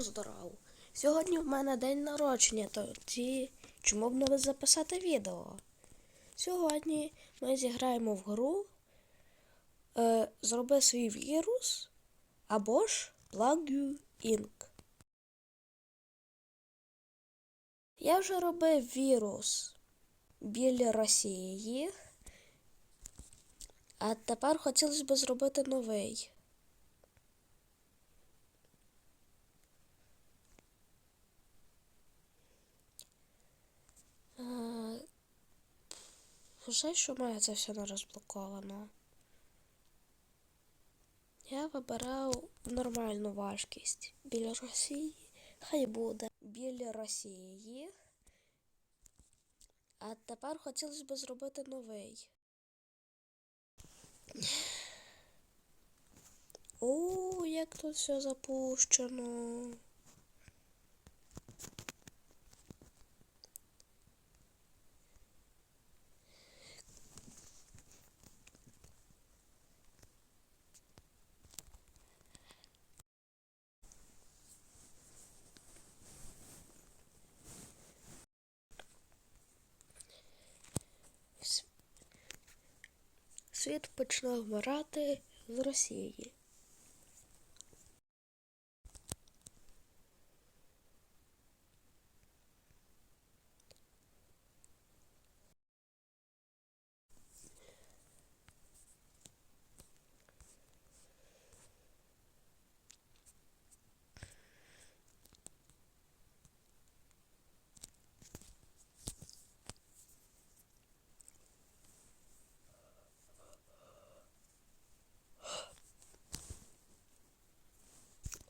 Здорово. Сьогодні в мене день народження, тоді чому б не записати відео? Сьогодні ми зіграємо в гру е, Зроби свій вірус або ж Plug Inc. Я вже робив вірус біля Росії, а тепер хотілося б зробити новий. Е, Жаль, що в мене це все не розблоковано. Я вибирав нормальну важкість. Біля Росії. Хай буде. Біля Росії. А тепер хотілося б зробити новий. О, як тут все запущено. Почне вмирати з Росії.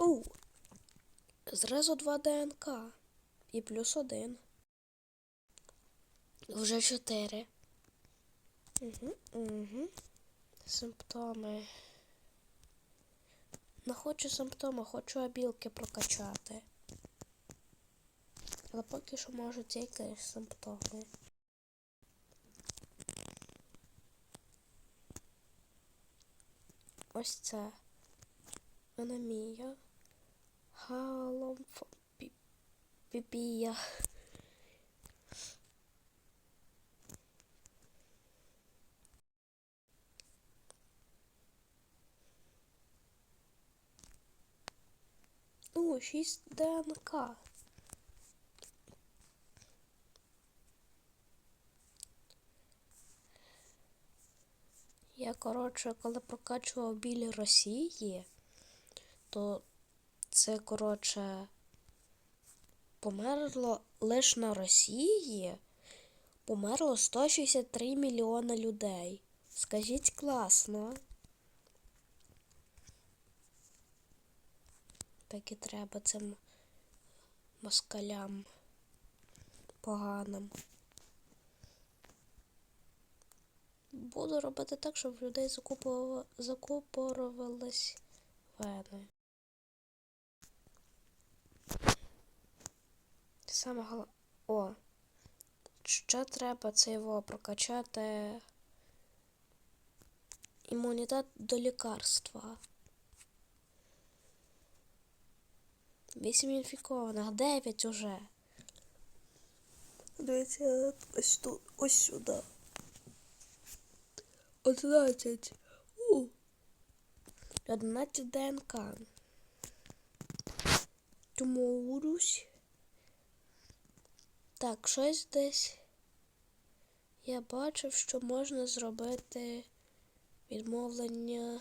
У. Зразу два ДНК. І плюс один. Вже чотири. Угу, угу. Симптоми. Не хочу симптоми, хочу обілки прокачати. Але поки що можу тільки симптоми. Ось це. Анемія. Галомфопіпія. О, 6 ДНК. Я, коротше, коли прокачував біля Росії, то це, коротше, померло лише на Росії. Померло 163 мільйони людей. Скажіть класно. Так і треба цим москалям поганим. Буду робити так, щоб людей закупорувались вени. Саме головне. О. Ще треба це його прокачати імунітет до лікарства. Вісім інфікованих, дев'ять уже. Дивіться, ось тут, ось сюди. Одинадцять. У. Одинадцять ДНК. Туморусь. Так, щось десь. Я бачив, що можна зробити відмовлення.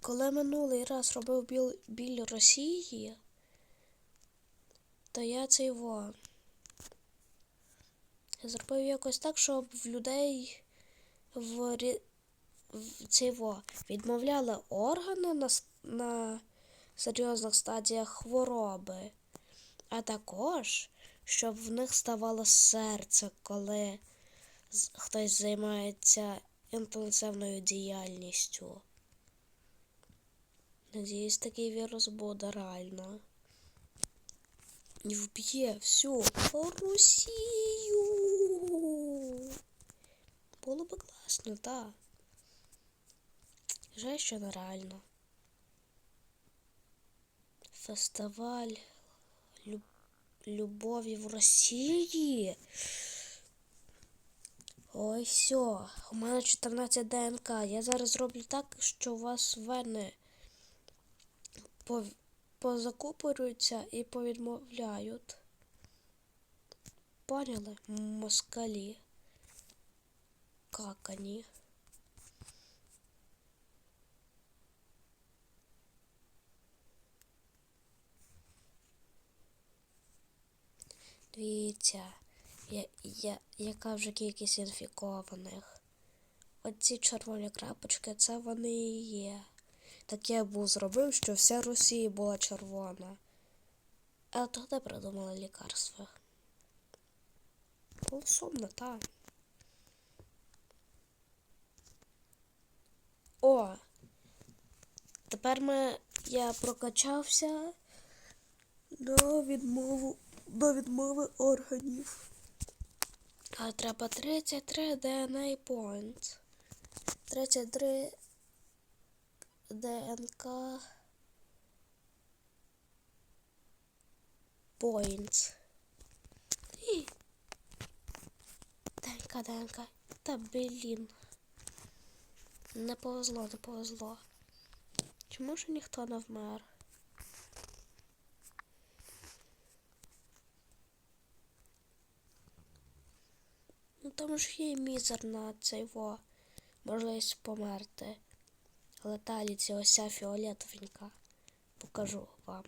Коли минулий раз робив біл, біль Росії, то я це його зробив якось так, щоб в людей в, в це його відмовляли органи на, на серйозних стадіях хвороби, а також щоб в них ставало серце, коли хтось займається інтенсивною діяльністю. Надіюсь, такий вірус буде реально. І вб'є всю Росію. Було би класно, так. Жаль, що нереально. Фестиваль люб... любові в Росії. Ой, все. У мене 14 ДНК. Я зараз зроблю так, що у вас вени позакупорюються і повідмовляють. Поняли? Москалі. Какані. Дивіться, я, я, яка вже кількість інфікованих. Оці червоні крапочки, це вони і є. Так я був зробив, що вся Росія була червона. А то де придумали лікарства? Було сумно, так. О! Тепер ми, я прокачався до відмову до відмови органів. А треба 33 DNA points. 33 ДНК points. І ДНК, ДНК. Та блін. Не повезло, не повезло. Чому ж ніхто не вмер? Там ж є мізерна во можливість померти. Але далі ця ося фіолетовенька. Покажу вам.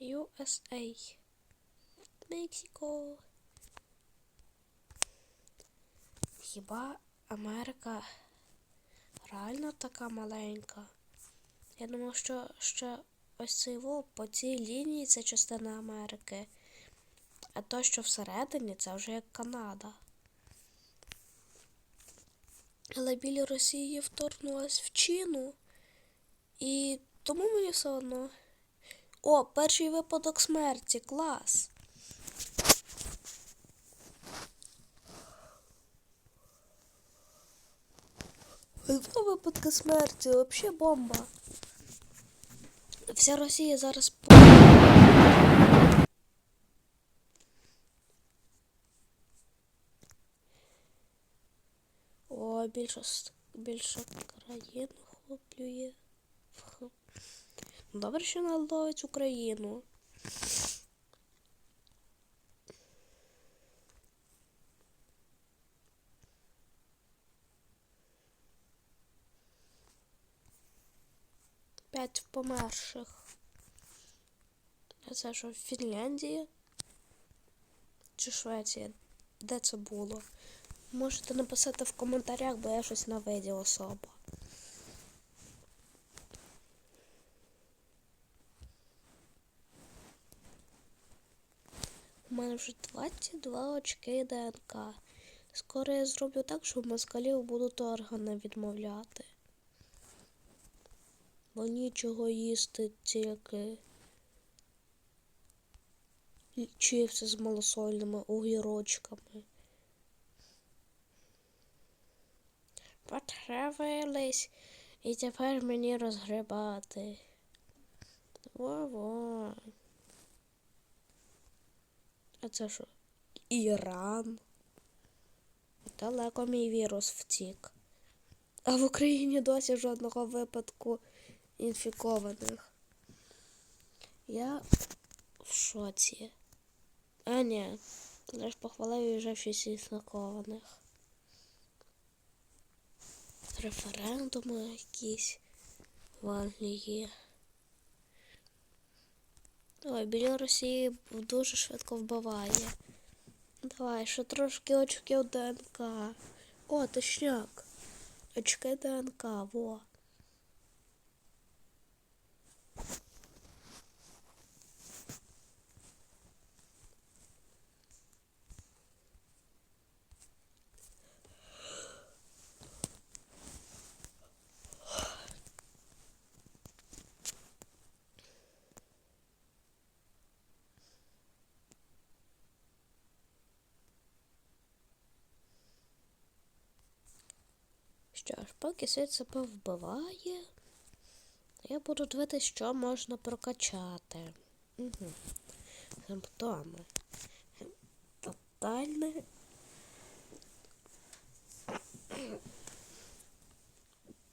USA. Мексико. Хіба Америка реально така маленька? Я думав, що ще ось цей во по цій лінії це частина Америки. А то, що всередині, це вже як Канада. Але біля Росії вторгнулась в Чину. І тому мені все одно. О, перший випадок смерті, клас. Два випадки смерті, взагалі бомба. Вся Росія зараз по. О, більше більше країн охоплює. Добре, що наловить Україну. П'ять померших. Це що в Фінляндії? Чи Швеція? Де це було? Можете написати в коментарях, бо я щось не видів особо. У мене вже 22 очки ДНК. Скоро я зроблю так, що москалів будуть органи відмовляти. Бо нічого їсти тільки чипси з малосольними огірочками. Потравились і тепер мені розгрібати. Во-во. А це що? Іран. Далеко мій вірус втік. А в Україні досі жодного випадку інфікованих. Я в шоці. А ні, я ж похвалив вже шість інфікованих. Референдуми якісь в Англії. Ой, біля Росії дуже швидко вбиває. Давай, ще трошки очків ДНК. О, точняк. Очки ДНК, во. Поки світ себе вбиває, я буду дивитися, що можна прокачати. Угу. Симптоми. Тотальне.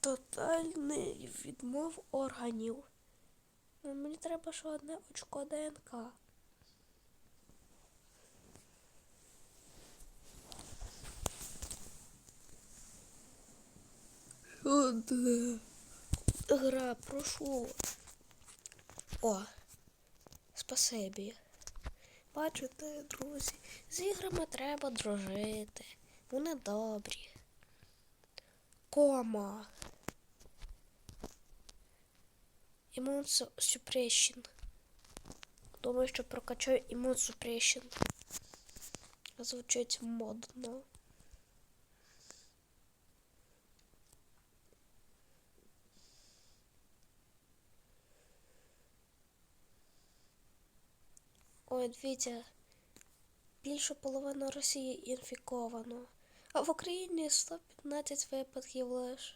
Тотальний відмов органів. Мені треба ще одне очко ДНК. Гра, прошу. О, спасибі. Бачите, друзі, з іграми треба дружити. Вони добрі. Кома. Імун Suppression. Думаю, що прокачаю імун Suppression. Звучить модно. Ой, дивіться, більше половини Росії інфіковано, а в Україні 115 випадків лише.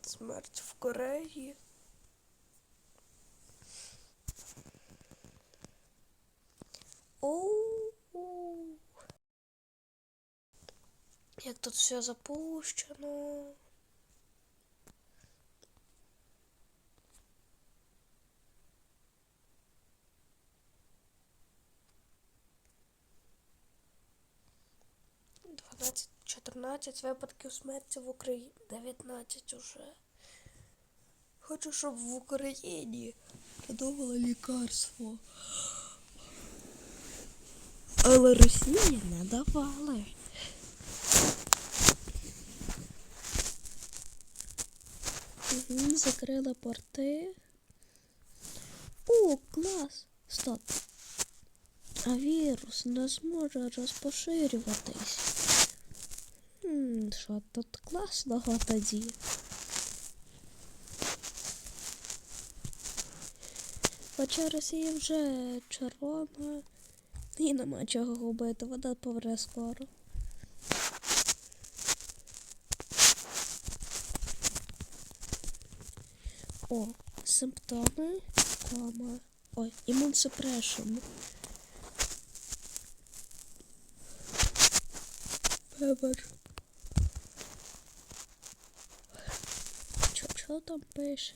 Смерть в Кореї. Оу. Як тут все запущено. Дванадцять, чотирнадцять випадків смерті в Україні. Дев'ятнадцять уже. Хочу, щоб в Україні придумали лікарство. Але Росії не давали. Закрили порти. О, клас! Стоп. А вірус не зможе розпоширюватись. Хм, що тут класного тоді? Хоча Росія вже червона і нема чого губити, вода повре скоро. О, симптоми, кома. Ой, імун супрешн. Чо там пише?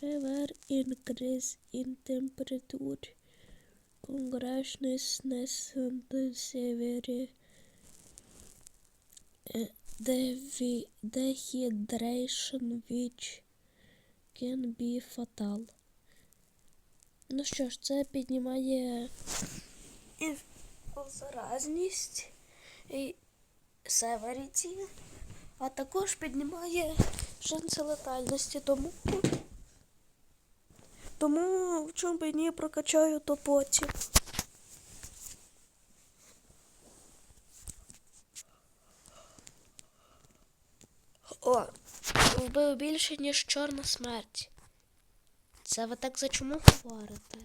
Fever increase in temperature. Congratulations and severe uh, dehydration which can be fatal. Ну що ж, це піднімає заразність і северіті, а також піднімає шанси летальності, тому тому в чому б ні прокачаю то потім. О, вбив більше, ніж чорна смерть. Це ви так за чому говорите?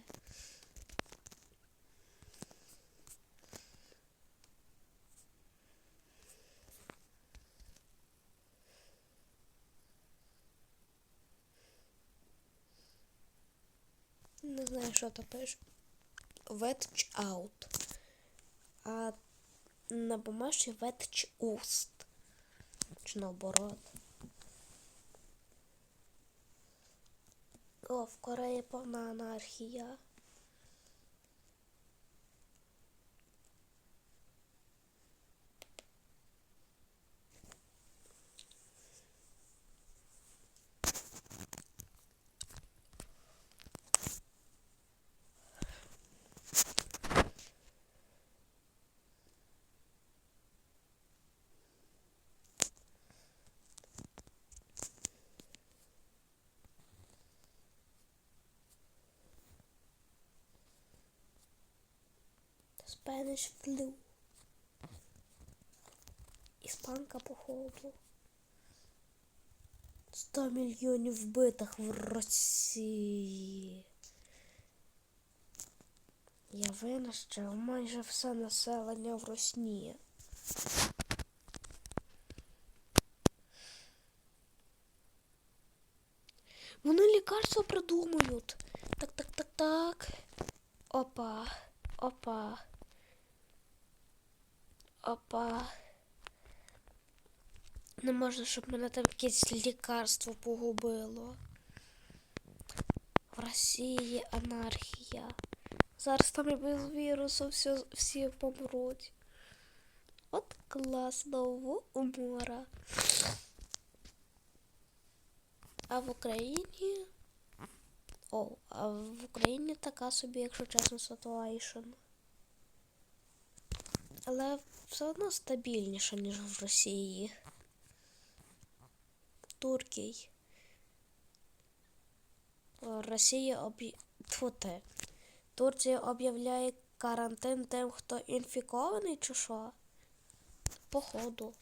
Не знаю, що там пише. Ветч аут. А на бумажці ветч уст. Чи наоборот. О, в Кореї повна анархія. Spanish flu. Іспанка, походу. 100 мільйонів вбитих в Росії. Я винищив майже все населення в Росії. Вони лікарство придумають. Так, так, так, так. Опа. Опа. Опа. Не можна, щоб мене там якесь лікарство погубило. В Росії анархія. Зараз там і без вірусу всі, всі помруть. От класно в умора. А в Україні. О, а в Україні така собі, якщо чесно, ситуейшн. Але все одно стабільніше, ніж в Росії. Туркій. Росія об'є... Тьфу. Турція об'являє карантин тим, хто інфікований, чи що? Походу.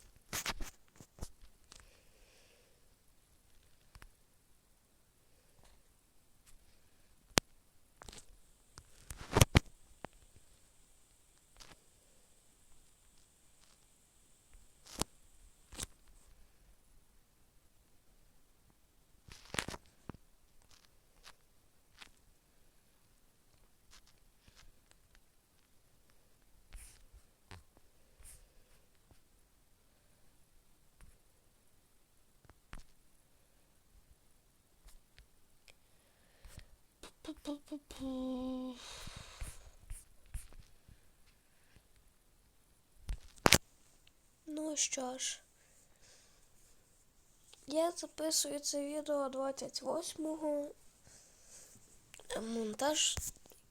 Ну що ж, я записую це відео 28-го. Монтаж.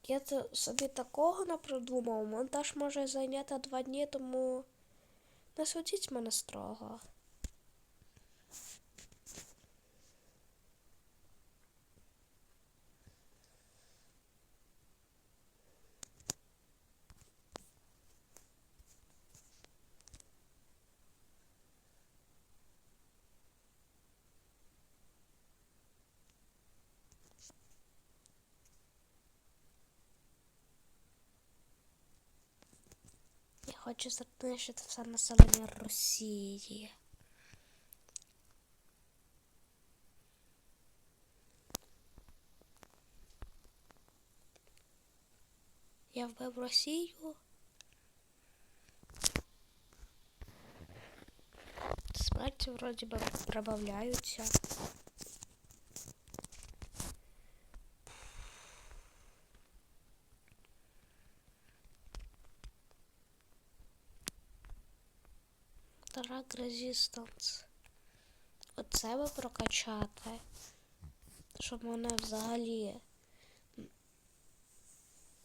Я це собі такого не придумав. Монтаж може зайняти два дні, тому не судіть мене строго. Хочу знищити все населення Росії. Я вбив Росію. Смерті вроді би прибавляються. Drag Resistance. Оце би прокачати. Щоб мене взагалі.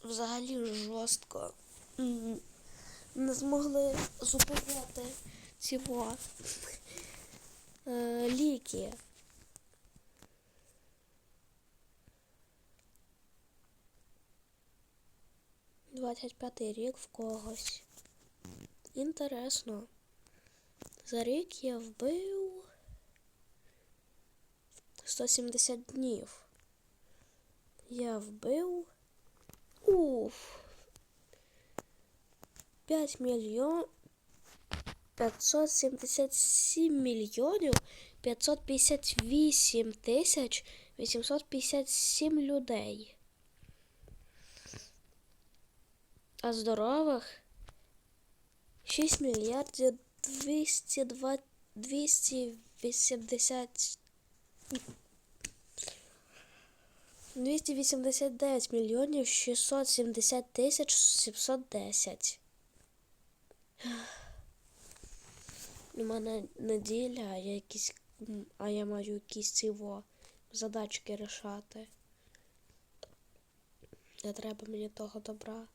Взагалі жорстко не змогли зупиняти цього е, ліки. Двадцять п'ятий рік в когось. Інтересно. За рік я вбив 170 днів. Я вбив уф 5 мільйон 577 мільйонів 558 тисяч 857 людей. А здорових 6 мільярдів 202, 280 289 мільйонів 670 тисяч 710. У мене неділя, я якісь, а я маю якісь цього задачки рішати. Не треба мені того добра.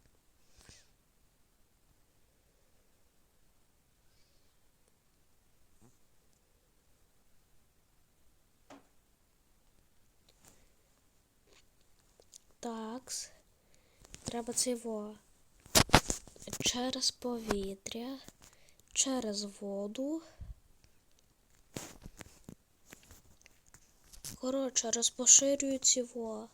Такс. Треба цього через повітря, через воду. Коротше, розпоширюю цього.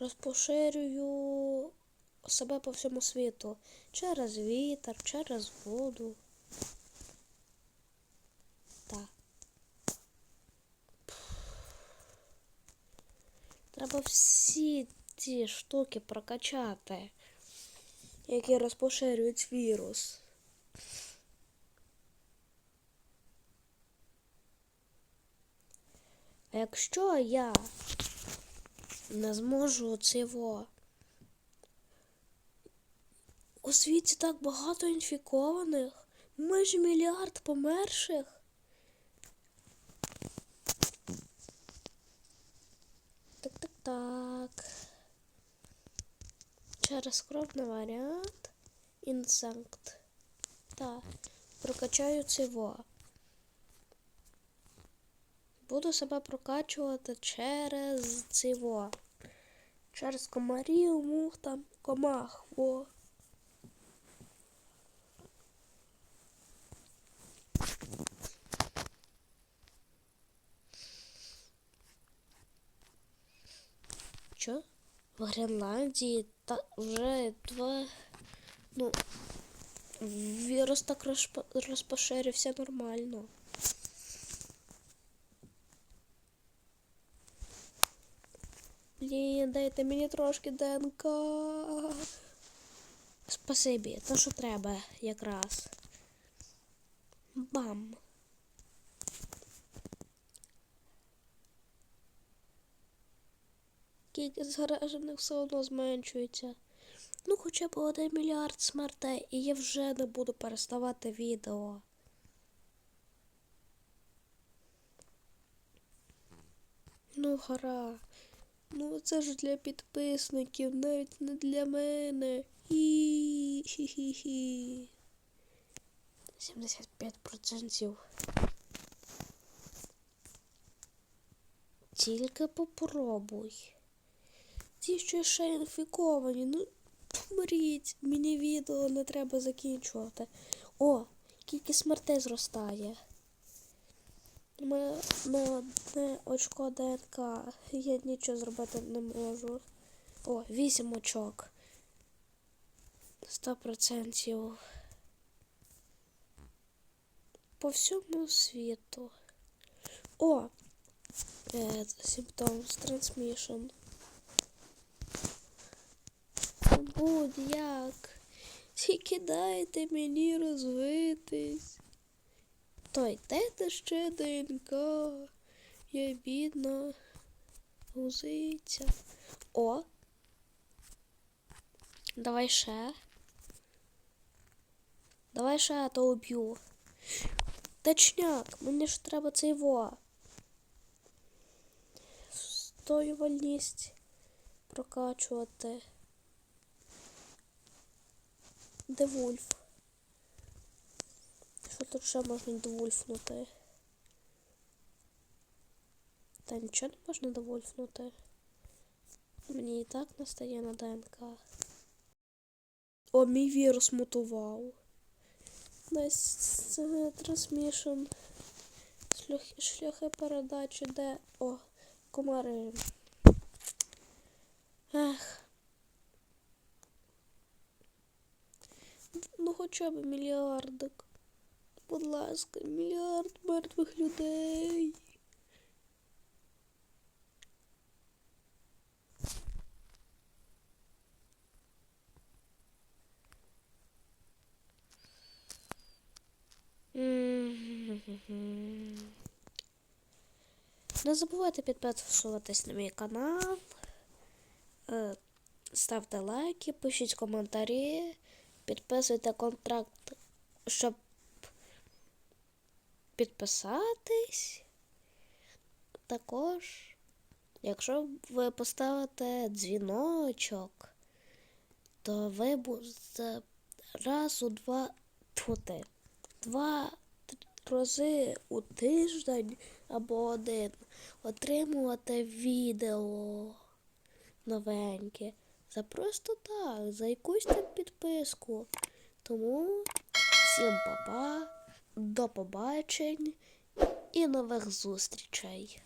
розпоширюю себе по всьому світу. Через вітер, через воду. Так. Треба всі ці штуки прокачати, які розпоширюють вірус. А якщо я не зможу цього. У світі так багато інфікованих, майже мільярд померших. Так. Через скромний варіант. Інсанкт. Так. Прокачаю цього. Буду себе прокачувати через цього. Через комарів, мух там, комах. Во. Що? В Гренландії та вже два. Ну, вірус так розпо- розпоширився нормально. Блін, дайте мені трошки ДНК. Спасибі, то що треба якраз. Бам. Кількість заражених все одно зменшується. Ну, хоча б один мільярд смертей, і я вже не буду переставати відео. Ну, гара. Ну, це ж для підписників, навіть не для мене. Хі-хі-хі. 75%. Тільки попробуй. Ті, що ще інфіковані, ну помріть, мені відео не треба закінчувати. О, кількість смертей зростає. Ми на одне очко ДНК. Я нічого зробити не можу. О, вісім очок. Сто процентів. По всьому світу. О! Е, Symptoms Transmission. Будь-як. Тільки дайте мені розвитись. Той, дайте ще ДНК. Я бідна. Гузиця. О. Давай ще. Давай ще, а то уб'ю. Точняк, мені ж треба цей во. Стоювальність прокачувати. Девульф. Що тут ще можна довульфнути? Та нічого не можна довульфнути. Мені і так настає на ДНК. О, мій вірус мутував. Трансмішн. Шляхи передачі, де. О, комари. Ех. Ну хоча б мільярдик. Будь ласка, мільярд мертвих людей. Не забувайте підписуватись на мій канал. Е, Ставте лайки, пишіть коментарі, підписуйте контракт, щоб підписатись. Також, якщо ви поставите дзвіночок, то ви будете раз у два тути, два рази у тиждень або один отримувати відео новеньке. За просто так, за якусь там підписку. Тому всім па-па, до побачень і нових зустрічей.